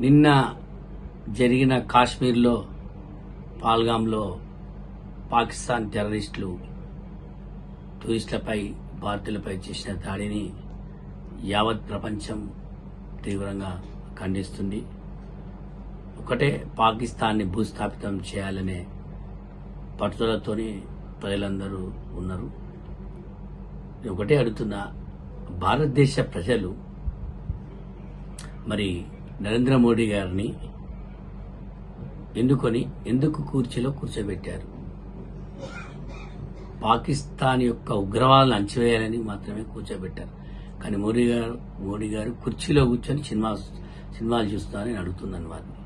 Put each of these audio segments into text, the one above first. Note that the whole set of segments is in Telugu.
నిన్న జరిగిన కాశ్మీర్లో పాల్గాంలో పాకిస్తాన్ టెర్రరిస్టులు టూరిస్టులపై భారతీయులపై చేసిన దాడిని యావత్ ప్రపంచం తీవ్రంగా ఖండిస్తుంది. ఒకటే పాకిస్తాన్ని భూస్థాపితం చేయాలనే పట్టుదలతోనే ప్రజలందరూ ఉన్నారు. ఒకటే అడుగుతున్నా భారతదేశ ప్రజలు మరి నరేంద్ర మోడీ గారిని ఎన్నుకొని ఎందుకు కూర్చీలో కూర్చోబెట్టారు? పాకిస్తాన్ యొక్క ఉగ్రవాదాలను అంచివేయాలని మాత్రమే కూర్చోబెట్టారు. కానీ మోడీ గారు మోడీ గారు కుర్చీలో కూర్చొని సినిమా సినిమాలు చూస్తారని అడుగుతున్నాను వారిని.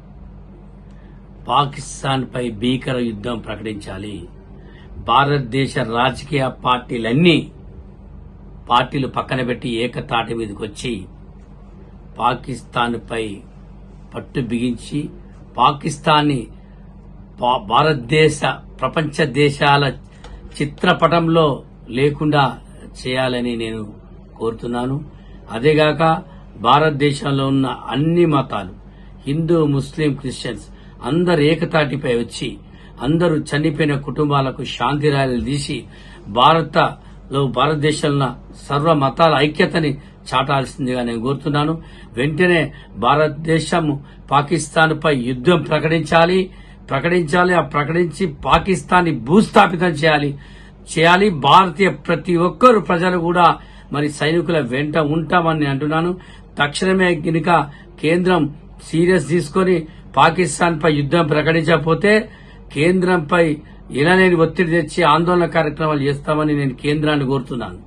పాకిస్తాన్ పై భీకర యుద్ధం ప్రకటించాలి. భారతదేశ రాజకీయ పార్టీలన్నీ పార్టీలు పక్కన పెట్టి ఏకతాటి మీదకి వచ్చి పాకిస్తాన్ పై పట్టు బిగించి పాకిస్తాన్ని పా- భారతదేశ ప్రపంచ దేశాల చిత్రపటంలో లేకుండా చేయాలని నేను కోరుతున్నాను. అదేగాక భారతదేశంలో ఉన్న అన్ని మతాలు హిందూ ముస్లిం క్రిస్టియన్స్ అందరు ఏకతాటిపై వచ్చి అందరూ చనిపోయిన కుటుంబాలకు శాంతి ర్యాలీలు తీసి లో భారతదేశంలో సర్వ మతాల ఐక్యతని చాటాల్సిందిగా నేను కోరుతున్నాను. వెంటనే భారతదేశం పాకిస్తాన్ పై యుద్ధం ప్రకటించాలి. ప్రకటించాలి. ఆ ప్రకటించి పాకిస్తాన్ భూస్థాపితం చేయాలి. చేయాలి. భారతీయ ప్రతి ఒక్కరు ప్రజలు కూడా మరి సైనికుల వెంట ఉంటామని అంటున్నాను. తక్షణమే గినుక కేంద్రం సీరియస్ తీసుకొని పాకిస్తాన్ పై యుద్ధం ప్రకటించకపోతే కేంద్రంపై ఇలా నేను ఒత్తిడి తెచ్చి ఆందోళన కార్యక్రమాలు చేస్తామని నేను కేంద్రాన్ని కోరుతున్నాను.